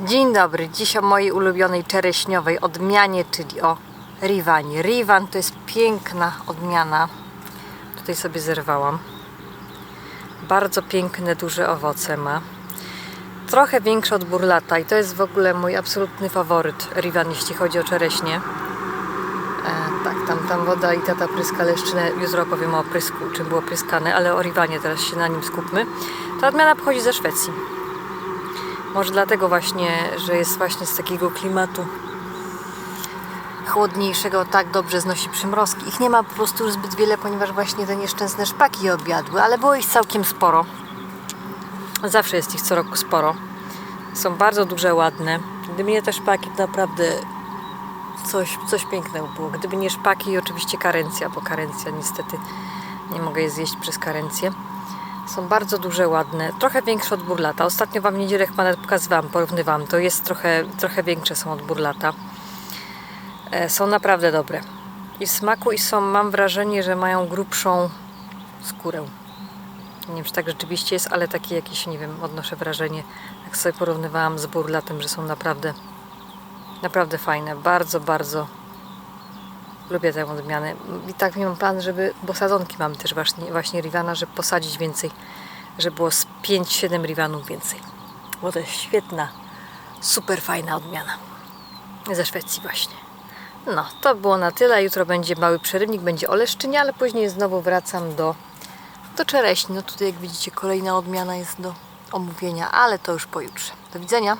Dzień dobry, dziś o mojej ulubionej czereśniowej odmianie, czyli o Rivanie. Rivan to jest piękna odmiana. Tutaj sobie zerwałam. Bardzo piękne, duże owoce ma. Trochę większe od burlata i to jest w ogóle mój absolutny faworyt Rivan, jeśli chodzi o czereśnie. E, tak, tam, tam woda i tata pryska leszczynę. Jutro opowiem o prysku, czym było pryskane, ale o Rivanie teraz się na nim skupmy. Ta odmiana pochodzi ze Szwecji. Może dlatego właśnie, że jest właśnie z takiego klimatu chłodniejszego, tak dobrze znosi przymrozki. Ich nie ma po prostu już zbyt wiele, ponieważ właśnie te nieszczęsne szpaki je objadły, ale było ich całkiem sporo. Zawsze jest ich co roku sporo. Są bardzo duże, ładne. Gdyby nie te szpaki, to naprawdę coś, coś pięknego było. Gdyby nie szpaki i oczywiście karencja, bo karencja niestety nie mogę je zjeść przez karencję. Są bardzo duże, ładne, trochę większe od burlata. Ostatnio Wam niedzielę chyba nawet pokazywałam, porównywałam. To jest trochę, trochę większe są od burlata. E, są naprawdę dobre. I w smaku, i są, mam wrażenie, że mają grubszą skórę. Nie wiem, czy tak rzeczywiście jest, ale takie jakieś, nie wiem, odnoszę wrażenie, jak sobie porównywałam z burlatem, że są naprawdę, naprawdę fajne. Bardzo, bardzo lubię tę odmianę. I tak mam plan, żeby, bo sadzonki mamy też właśnie, właśnie Rivana, żeby posadzić więcej, żeby było z 5-7 Rivanów więcej. Bo to jest świetna, super fajna odmiana. Ze Szwecji właśnie. No, to było na tyle. Jutro będzie mały przerywnik, będzie o leszczynie, ale później znowu wracam do, do czereśni. No tutaj jak widzicie kolejna odmiana jest do omówienia, ale to już pojutrze. Do widzenia.